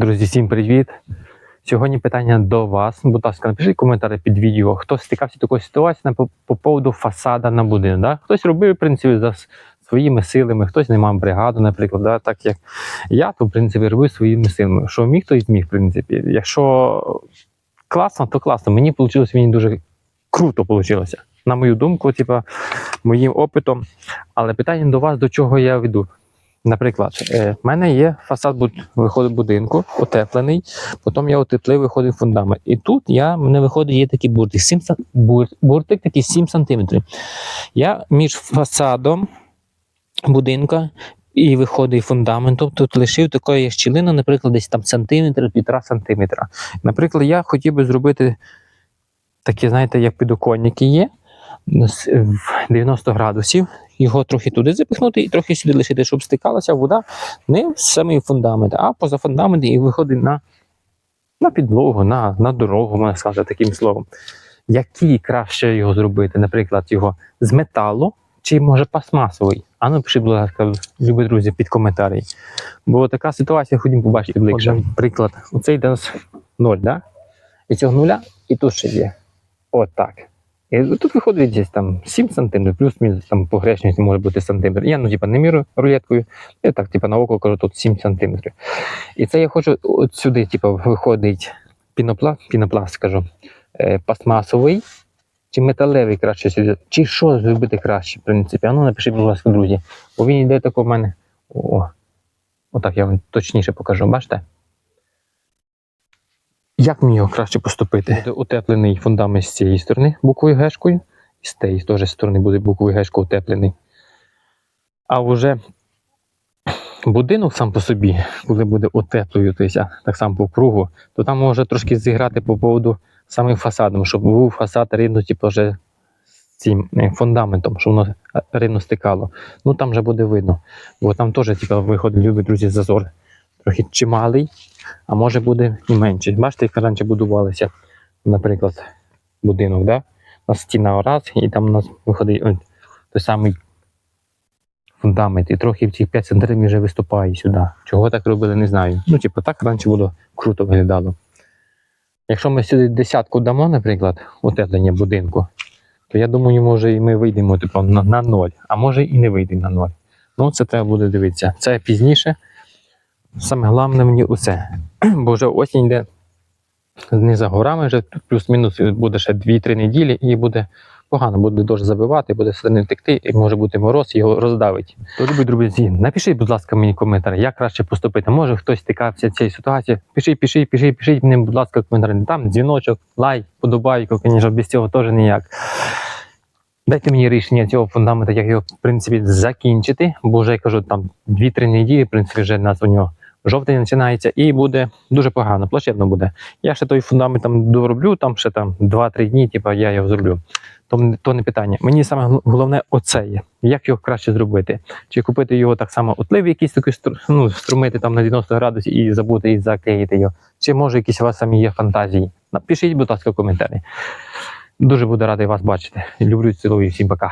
Друзі, всім привіт! Сьогодні питання до вас. Будь ласка, напишіть коментарі під відео. Хто стикався такою ситуацією по, по поводу фасада на будинок. Да? Хтось робив, в принципі, за своїми силами, хтось не мав бригаду, наприклад. Да? Так як я, то в принципі робив своїми силами. Що міг, то і зміг, в принципі. Якщо класно, то класно. Мені вийшло мені дуже круто вийшло. На мою думку, типа, моїм опитом. Але питання до вас, до чого я веду. Наприклад, е, в мене є фасад виходить будинку, утеплений, потім я утеплив, виходить фундамент. І тут я, мене виходить, є такий буртик, 7, буртик такий 7 см. Я між фасадом будинка і виходить фундаментом, тут лишив такої щілини, наприклад, десь там сантиметр, півтора сантиметра. Наприклад, я хотів би зробити такі, знаєте, як підоконники є в 90 градусів, його трохи туди запихнути і трохи сюди лишити, щоб стикалася вода не в самий фундамент, а поза фундамент і виходить на, на підлогу, на, на дорогу, можна сказати таким словом. Який краще його зробити? Наприклад, його з металу чи може пластмасовий? А ну пишіть, будь ласка, любі друзі, під коментарі. Бо така ситуація, ходімо побачити ближче. Приклад, оцей йде у нас ноль, да? І цього нуля, і тут ще є. От так. І тут виходить десь там 7 см, плюс-мінус там погрешність може бути сантиметр. Я ну, типа, не мірю рулеткою, я так, типа, на око кажу, тут 7 см. І це я хочу от сюди, типа, виходить пінопласт, пінопласт, скажу, е, пластмасовий чи металевий краще сюди. Чи що зробити краще, в принципі. А ну напишіть, будь ласка, друзі. Бо він йде тако в мене. О, отак я вам точніше покажу, бачите? Як мені його краще поступити? Буде утеплений фундамент з цієї сторони буквою гешкою, і з тієї теж сторони буде буквою гешкою утеплений. А вже будинок сам по собі, коли буде утеплюватися так само по кругу, то там може трошки зіграти по поводу самим фасадом, щоб був фасад рівно, типу, вже з цим е, фундаментом, щоб воно е, рівно стикало. Ну там вже буде видно. Бо там теж, типу, виходить, любить друзі, зазор трохи чималий, а може буде і менше. Бачите, як раніше будувалися, наприклад, будинок, да? у нас стіна раз, і там у нас виходить от, той самий фундамент, і трохи в цих 5 см вже виступає сюди. Чого так робили, не знаю. Ну, типу, так раніше було круто виглядало. Якщо ми сюди десятку дамо, наприклад, утеплення будинку, то я думаю, може і ми вийдемо типу, на, на ноль, а може і не вийде на ноль. Ну, це треба буде дивитися. Це пізніше. Саме головне мені оце. Бо вже осінь йде не за горами, вже плюс-мінус буде ще 2-3 неділі, і буде погано, буде дощ забивати, буде сильно текти, і може бути мороз, його роздавить. То, любі друзі, напишіть, будь ласка, мені коментар, як краще поступити. Може хтось стикався цією ситуацією. Пишіть, пишіть, пишіть, пишіть мені, будь ласка, коментар. Там дзвіночок, лайк, подобайку, звісно, без цього теж ніяк. Дайте мені рішення цього фундаменту, як його, в принципі, закінчити, бо вже я кажу, там 2-3 неділі, в принципі, вже нас у нього жовтень починається, і буде дуже погано, плачевно буде. Я ще той фундамент там дороблю, там ще там 2-3 дні, типу, я його зроблю. То, то не питання. Мені саме головне оце є. Як його краще зробити? Чи купити його так само отлив, якийсь такий ну, струмити там на 90 градусів і забути і заклеїти його. Чи може якісь у вас самі є фантазії? Напишіть, будь ласка, в коментарі. Дуже буду радий вас бачити. Люблю, цілую, всім пока.